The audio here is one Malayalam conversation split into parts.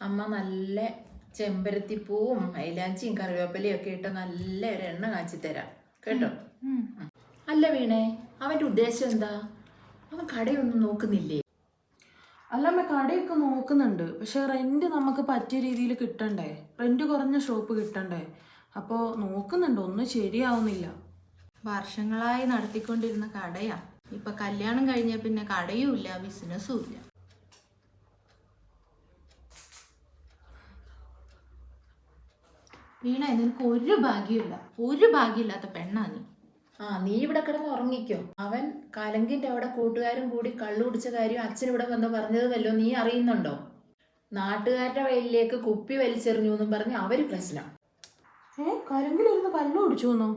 അമ്മ നല്ല ചെമ്പരത്തിപ്പൂവും മൈലാഞ്ചിയും കറിവേപ്പിലയും ഒക്കെ ഇട്ട് നല്ല ഒരു എണ്ണ കാച്ചി തരാം. കേട്ടോ? അല്ല വീണേ അവന്റെ ഉദ്ദേശം എന്താ? അവൻ കടയൊന്നും നോക്കുന്നില്ലേ? അല്ലമ്മ കടയൊക്കെ നോക്കുന്നുണ്ട്. പക്ഷെ റെന്റ് നമുക്ക് പറ്റിയ രീതിയിൽ കിട്ടണ്ടേ? റെന്റ് കുറഞ്ഞ ഷോപ്പ് കിട്ടണ്ടേ? അപ്പോൾ നോക്കുന്നുണ്ട്. ഒന്നും ശരിയാവുന്നില്ല. വർഷങ്ങളായി നടത്തിക്കൊണ്ടിരുന്ന കടയാ. ഇപ്പൊ കല്യാണം കഴിഞ്ഞ പിന്നെ കടയും ഇല്ല ബിസിനസ്സും ഇല്ല. വീണ നിനക്ക് ഒരു ഭാഗ്യമില്ല ഒരു ഭാഗ്യമില്ലാത്ത പെണ്ണാ നീ. ആ നീ ഇവിടെ കിടന്ന് ഉറങ്ങിക്കോ. അവൻ കലങ്കിന്റെ അവിടെ കൂട്ടുകാരും കൂടി കള്ളു കുടിച്ച കാര്യം അച്ഛൻ ഇവിടെ വന്ന് പറഞ്ഞത് വല്ലോ നീ അറിയുന്നുണ്ടോ? നാട്ടുകാരുടെ വയലിലേക്ക് കുപ്പി വലിച്ചെറിഞ്ഞു എന്നും പറഞ്ഞ് അവർ പ്രശ്നം. ഏ കരങ്കിലിരുന്ന് കള്ളു കുടിച്ചു എന്നോ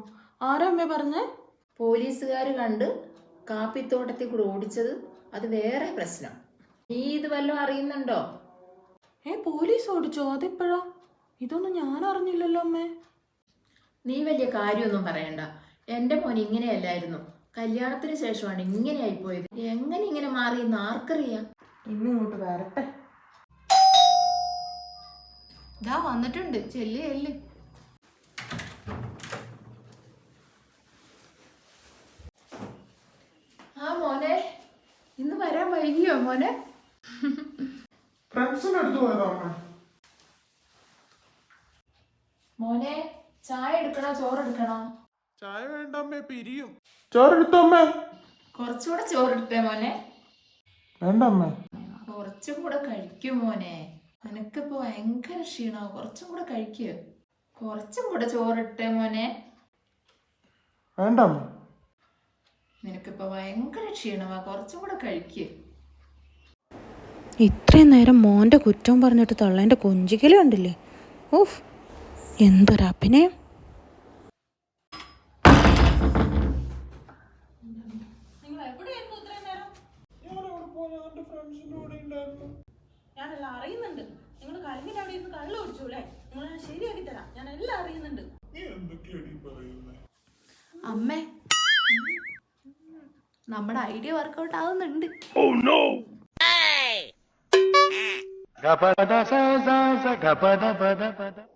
ആരമ്മേ അമ്മ പറഞ്ഞേ? പോലീസുകാർ കണ്ട് കാപ്പിത്തോട്ടത്തിൽ കൂടെ ഓടിച്ചത് അത് വേറെ പ്രശ്നം. നീ ഇത് വല്ലതും അറിയുന്നുണ്ടോ? ഏ പോലീസ് ഓടിച്ചോ? അതെപ്പോഴാ? ഇതൊന്നും ഞാൻ അറിഞ്ഞില്ലല്ലോ അമ്മേ. നീ വലിയ കാര്യമൊന്നും പറയണ്ട. എന്റെ മോൻ ഇങ്ങനെയല്ലായിരുന്നു. കല്യാണത്തിന് ശേഷമാണ് ഇങ്ങനെയായി പോയത് എങ്ങനെ ഇങ്ങനെ മാറി എന്ന് ആർക്കറിയാം? ഇന്ന് ഇങ്ങോട്ട് വരട്ടെ. ഇതാ വന്നിട്ടുണ്ട്. ചെല്ല് ചെല്ല്. ആ മോനെ ഇന്ന് വരാൻ വൈകിയോ മോനെ? ഫ്രണ്ട്സിനടുത്ത് പോയതാണോ പോയതാ അമ്മ മോനെ ചായ എടുക്കണോ? ചോറ് എടുക്കണോ? ചായ വേണ്ട അമ്മേ പിരിയും. ചോറെടുത്തോ അമ്മേ? കുറച്ചുകൂടെ ചോറെടുത്തേ മോനെ. വേണ്ട അമ്മേ. കുറച്ചും കൂടെ കഴിക്കും മോനെ. നിനക്കിപ്പോ ഭയങ്കര ക്ഷീണോ കുറച്ചും കൂടെ കഴിക്കൂ. കുറച്ചും കൂടെ ചോറിട്ടേ മോനെ. വേണ്ട അമ്മേ. നിനക്കിപ്പോ ഭയങ്കര ക്ഷീണമാ. കുറച്ചും കൂടെ കഴിക്കൂ. ഇത്രയും നേരം മോന്റെ കുറ്റം പറഞ്ഞിട്ട് തള്ളേന്റെ കൊഞ്ചിക്കലും കണ്ടില്ലേ? ഓഫ് എന്തൊരഭിനയം ഞാനെല്ലാം അറിയുന്നുണ്ട്. നിങ്ങൾ കലങ്കിന്റെ അവിടെ ഇരുന്ന് കള്ളു കുടിച്ചു അല്ലേ? നിങ്ങൾ ഞാൻ ശരിയാക്കി തരാം. ഞാൻ എല്ലാം അറിയുന്നുണ്ട്. നീ എന്തൊക്കെയാടി പറയുന്നേ? അമ്മേ നമ്മുടെ ഐഡിയ വർക്കൗട്ട് ആവുന്നുണ്ട്. ഗപദ സ ഗപദ പദ pada